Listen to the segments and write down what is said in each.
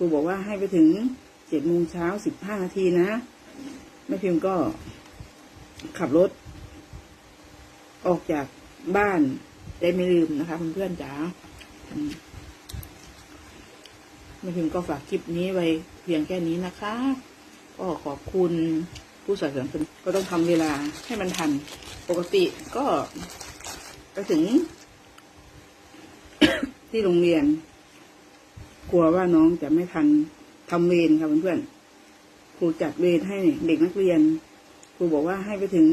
รูบอกว่าให้ไปถึงเจ็ดโมงเช้าสิบห้านาทีนะแม่พิมพ์ก็ขับรถ ออกจากบ้านได้ไม่ลืมนะคะเพื่อนๆจ๋าแม่พิมพ์ก็ฝากคลิปนี้ไว้เพียงแค่นี้นะคะ ก็ขอบคุณผู้สนับสนุนก็ต้องทำเวลาให้มันทัน ปกติก็ไปถึงที่โรงเรียน กลัวว่าน้องจะไม่ทันทำเวรค่ะเพื่อนๆครูจัดเวรให้เด็กนักเรียนครูบอกว่าให้ไปถึง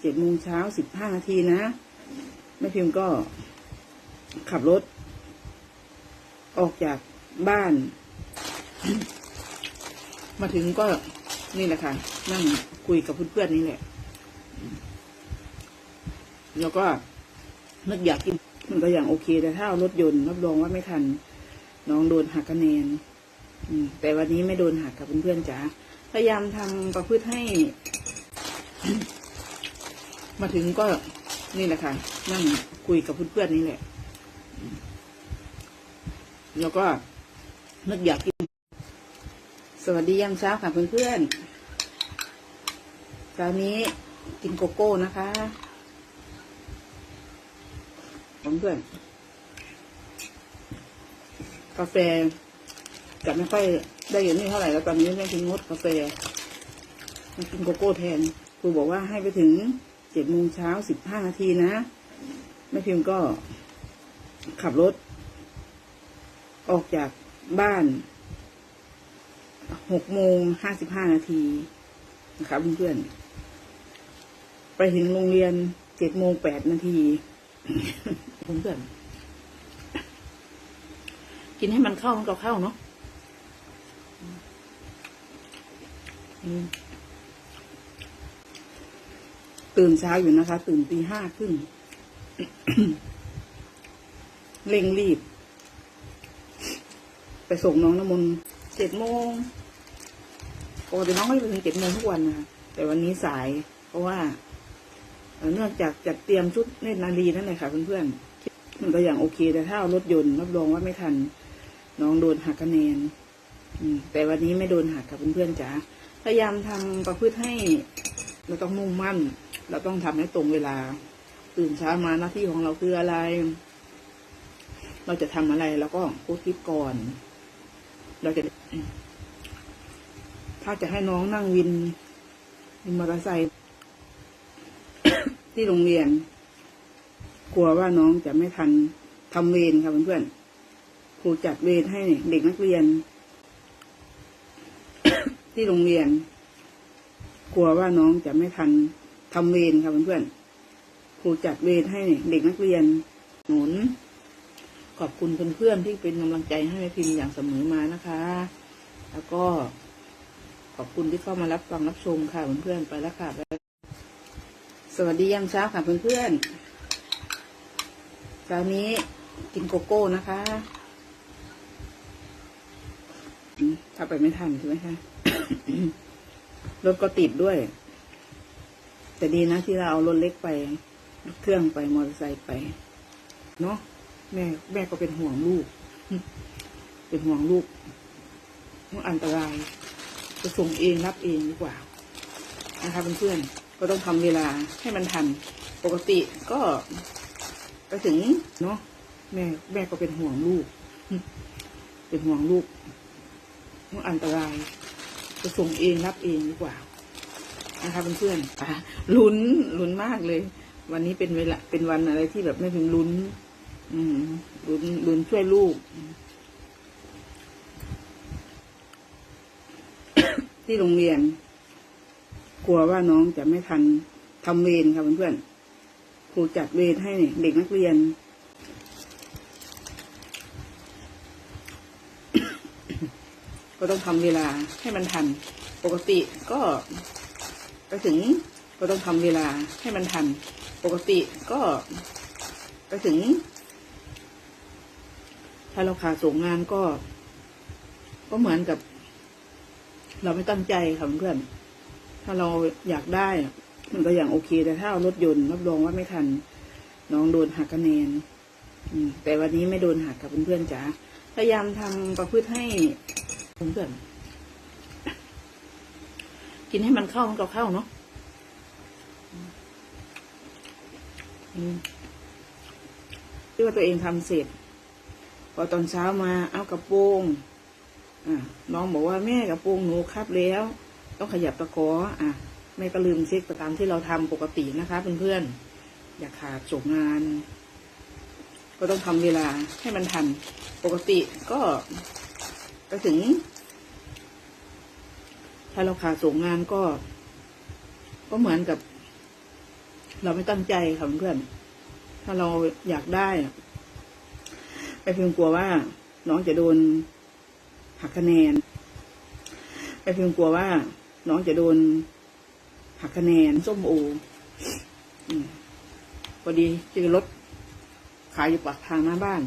เจ็ดโมงเช้าสิบห้านาทีนะแม่พิมพ์ก็ขับรถ ออกจากบ้าน มาถึงก็นี่แหละค่ะ นั่งคุยกับเพื่อนๆนี่แหละ แล้วก็นึกอยากกินมันก็อย่างโอเค แต่ถ้าเอารถยนต์รับรองว่าไม่ทัน น้องโดนหักคะแนนแต่วันนี้ไม่โดนหักกับเพื่อนๆจ๋าพยายามทำประพฤติให้ มาถึงก็นี่แหละค่ะนั่งคุยกับเพื่อนๆนี่แหละ แล้วก็นึกอยากกิน สวัสดียามเช้าค่ะเพื่อนๆเช้านี้กินโกโก้นะคะเพื่อนๆ กาแฟจะไม่ค่อยได้เยอะนี่เท่าไหร่แล้วตอนนี้ไม่กินงดกาแฟมากินโกโก้แทนครูบอกว่าให้ไปถึงเจ็ดโมงเช้าสิบห้านาทีนะแม่พิมพ์ก็ ขับรถ ออกจากบ้านหกโมงห้าสิบห้านาทีนะครับเพื่อนๆไปถึงโรงเรียนเจ็ดโมงแปดนาทีเพื่อนๆ กินให้มันเข้ามันก็เข้าเนาะตื่นเช้าอยู่นะคะ ตื่นตีห้าครึ่งเร่งรีบ ไปส่งน้องน้ำมนเจ็ดโมงปกติน้องก็จะไปถึงเจ็ดโมงทุกวันนะคะแต่วันนี้สาย เพราะว่าเอ่อเนื่องจากจัดเตรียมชุดเนตรนารีนั่นแหละค่ะเพื่อนๆมันก็อย่างโอเคแต่ถ้าเอารถยนต์รับรองว่าไม่ทัน น้องโดนหักคะแนนแต่วันนี้ไม่โดนหักกับเพื่อนๆจ๋าพยายามทำประพฤติให้ เราต้องมุ่งมั่น เราต้องทำให้ตรงเวลา ตื่นเช้ามาหน้าที่ของเราคืออะไร เราจะทำอะไรเราก็พสต์คลิปก่อน เราจะ ถ้าจะให้น้องนั่งวินวินมอเตอร์ไซค์ที่โรงเรียน กลัวว่าน้องจะไม่ทันทำเวรค่ะเพื่อนๆ ครูจัดเวรให้เด็กนักเรียน ที่โรงเรียน กลัวว่าน้องจะไม่ทันทำเวรค่ะเพื่อนๆครูจัดเวรให้เด็กนักเรียน หนุน ขอบคุณเพื่อนๆที่เป็นกำลังใจให้แม่พิมพ์อย่างเสมอมานะคะ แล้วก็ขอบคุณที่เข้ามารับฟังรับชมค่ะเพื่อนๆไปแล้วค่ะสวัสดียามเช้าค่ะเพื่อนๆเช้านี้กินโกโก้นะคะ ถ้าไปไม่ทันใช่ไหมคะรถก็ติดด้วย แต่ดีนะที่เราเอารถเล็กไปรถเครื่องไปมอเตอร์ไซค์ไป เนาะแม่ แม่ก็เป็นห่วงลูก เป็นห่วงลูกว่าอันตรายจะส่งเองรับเองดีกว่า นะคะเพื่อนๆก็ต้องทำเวลาให้มันทัน ปกติก็ไปถึงเนาะแม่แม่ก็เป็นห่วงลูก เป็นห่วงลูก ว่าอันตรายจะส่งเองรับเองดีกว่า นะคะเพื่อนๆอะลุ้นลุ้นมากเลย วันนี้เป็นเวลาเป็นวันอะไรที่แบบไม่ถึงลุ้น อืมลุ้นลุ้นช่วยลูก ที่โรงเรียน กลัวว่าน้องจะไม่ทันทำเวรค่ะเพื่อนๆครูจัดเวรให้เด็กนักเรียน ก็ต้องทำเวลาให้มันทัน ปกติก็ไปถึงก็ต้องทำเวลาให้มันทัน ปกติก็ไปถึง ถ้าเราขาดส่งงานก็ ก็เหมือนกับ เราไม่ตั้งใจค่ะเพื่อนถ้าเราอยากได้มันก็อย่างโอเค แต่ถ้าเอารถยนต์รับรองว่าไม่ทัน น้องโดนหักคะแนนแต่วันนี้ไม่โดนหักกับเพื่อนๆจ๋าพยายามทำประพฤติให้ เพื่อนกินให้มันเข้ามันก็เข้าเนาะที่ว่าตัวเองทำเสร็จ พอตอนเช้ามาเอากระโปรงน้องบอกว่าแม่กระโปรงหนูครับแล้ว ต้องขยับตะขออะแม่ก็ลืมเช็คตามที่เราทำปกตินะคะเพื่อนๆอย่าขาดจบงาน ก็ต้องทำเวลาให้มันทัน ปกติก็ ไปถึง ถ้าเราขาดส่งงานก็ ก็เหมือนกับ เราไม่ตั้งใจค่ะเพื่อนถ้าเราอยากได้ไปเพียงกลัวว่า น้องจะโดนหักคะแนนไปเพียงกลัวว่า น้องจะโดนหักคะแนนส้มโอพอดีเจอรถขายอยู่ปากทางหน้าบ้าน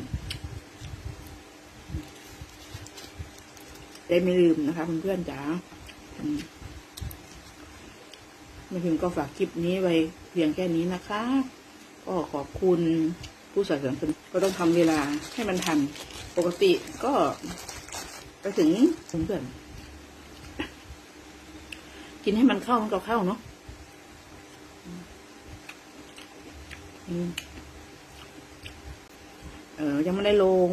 ได้ไม่ลืมนะคะเพื่อนๆจ๋ามไม่ถึงก็ฝากคลิปนี้ไว้เพียงแค่นี้นะคะ ก็ขอบคุณผู้สนับสนุนก็ต้องทำเวลาให้มันทัน ปกติก็ไปถึงเพื่อนกินให้มันเข้ามันก็เข้าเนาะเออยังไม่ได้ลง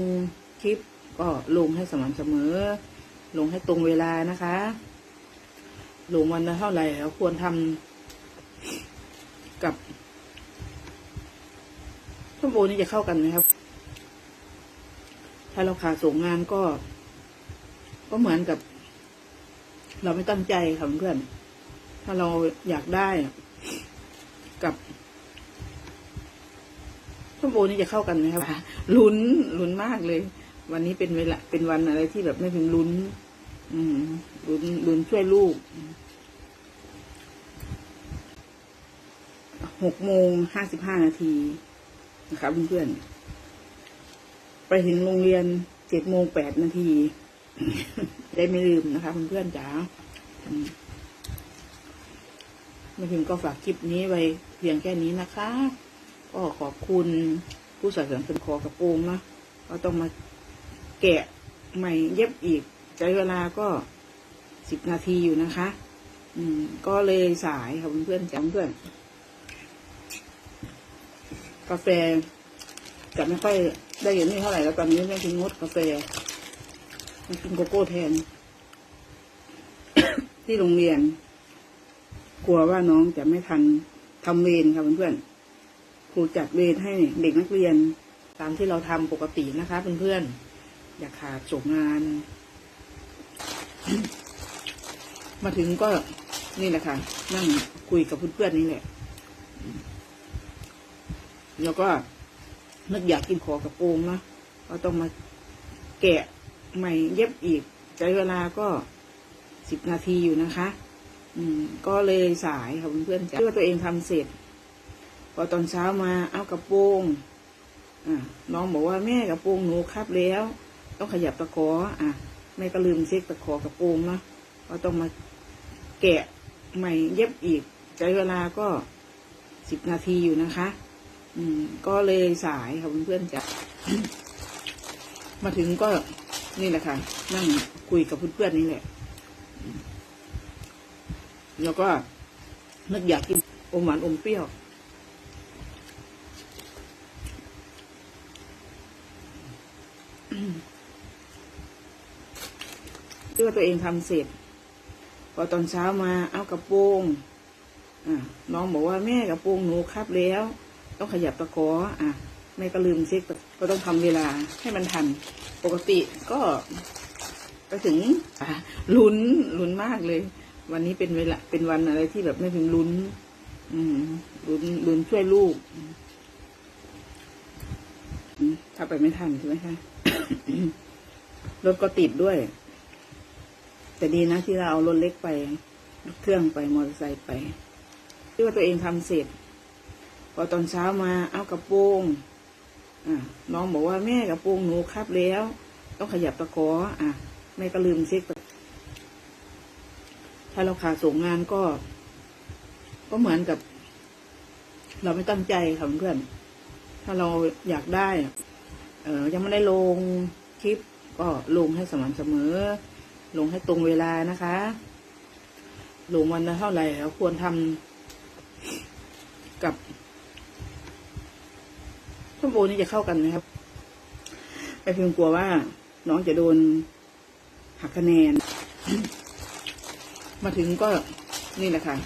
คลิปก็ลงให้สม่ำเสมอ ลงให้ตรงเวลานะคะ ลงวันละเท่าไหร่แล้วควรทำกับส้มโอนี่จะเข้ากันไหมครับ ถ้าเราขาดส่งงานก็ ก็เหมือนกับ เราไม่ตั้งใจค่ะเพื่อน ถ้าเราอยากได้กับส้มโอนี่จะเข้ากันไหมครับลุ้นลุ้นมากเลย วันนี้เป็นเวลาเป็นวันอะไรที่แบบไม่ถึงลุ้น อืมลุ้นลุ้นช่วยลูกหกโมงห้าสิบห้านาทีนะครับเพื่อนๆไปถึงโรงเรียนเจ็ดโมงแปดนาทีได้ไม่ลืมนะคะเพื่อนๆจ๋าอืมมาถึงก็ฝากคลิปนี้ไว้เพียงแค่นี้นะคะ ก็ขอบคุณผู้สนับสนุนคอกระโปรงนะก็ต้องมา แกะใหม่เย็บอีกใช้เวลาก็สิบนาทีอยู่นะคะ อืม ก็เลยสายค่ะเพื่อนๆจ้าเพื่อน กาแฟจะไม่ค่อยได้เห็นนี่เท่าไหร่แล้วตอนนี้แม่กินงดกาแฟมากินโกโก้แทน ที่โรงเรียน กลัวว่าน้องจะไม่ทันทำเวรค่ะเพื่อนๆครูจัดเวรให้เด็กนักเรียน ตามที่เราทำปกตินะคะเพื่อนๆ อย่าขาดจบงาน มาถึงก็นี่แหละค่ะ นั่งคุยกับเพื่อนๆนี่แหละ แล้วก็นึกอยากกินขอกระโปรงนะก็ต้องมาแกะใหม่เย็บอีกใช้เวลาก็สิบนาทีอยู่นะคะ อืม ก็เลยสายค่ะเพื่อนๆจ้ะว่าตัวเองทำเสร็จ พอตอนเช้ามาเอากระโปรงอะน้องบอกว่าแม่กระโปรงหนูครับแล้ว ต้องขยับตะขออะแม่ก็ลืมเช็คตะขอกระโปรงเนาะก็ต้องมาแกะใหม่เย็บอีกใช้เวลาก็สิบนาทีอยู่นะคะ อืม ก็เลยสายค่ะเพื่อนๆจะมาถึงก็นี่แหละค่ะ นั่งคุยกับเพื่อนๆนี่แหละ แล้วก็นึกอยากกินอมหวานอมเปรี้ยว ที่ว่าตัวเองทำเสร็จ พอตอนเช้ามาเอากระโปรงอะน้องบอกว่าแม่กระโปรงหนูครับแล้ว ต้องขยับตะขออะแม่ก็ลืมเช็คก็ต้องทำเวลาให้มันทัน ปกติก็ไปถึงลุ้นลุ้นมากเลย วันนี้เป็นเวลาเป็นวันอะไรที่แบบไม่ถึงลุ้น อืมลุ้นลุ้นช่วยลูกถ้าไปไม่ทันใช่ไหมคะรถก็ติดด้วย แต่ดีนะที่เราเอารถเล็กไปรถเครื่องไปมอเตอร์ไซค์ไปที่ว่าตัวเองทำเสร็จ พอตอนเช้ามาเอากระโปรงอะน้องบอกว่าแม่กระโปรงหนูครับแล้ว ต้องขยับตะขออะแม่ก็ลืมเช็คถ้าเราขาดส่งงานก็ ก็เหมือนกับ เราไม่ตั้งใจค่ะเพื่อน ถ้าเราอยากได้อะเออยังไม่ได้ลงคลิปก็ลงให้สม่ำเสมอ ลงให้ตรงเวลานะคะ ลงวันละเท่าไหร่แล้วควรทำกับส้มโอนี่จะเข้ากันไหมครับไปเพียงกลัวว่า น้องจะโดนหักคะแนน มาถึงก็นี่แหละค่ะ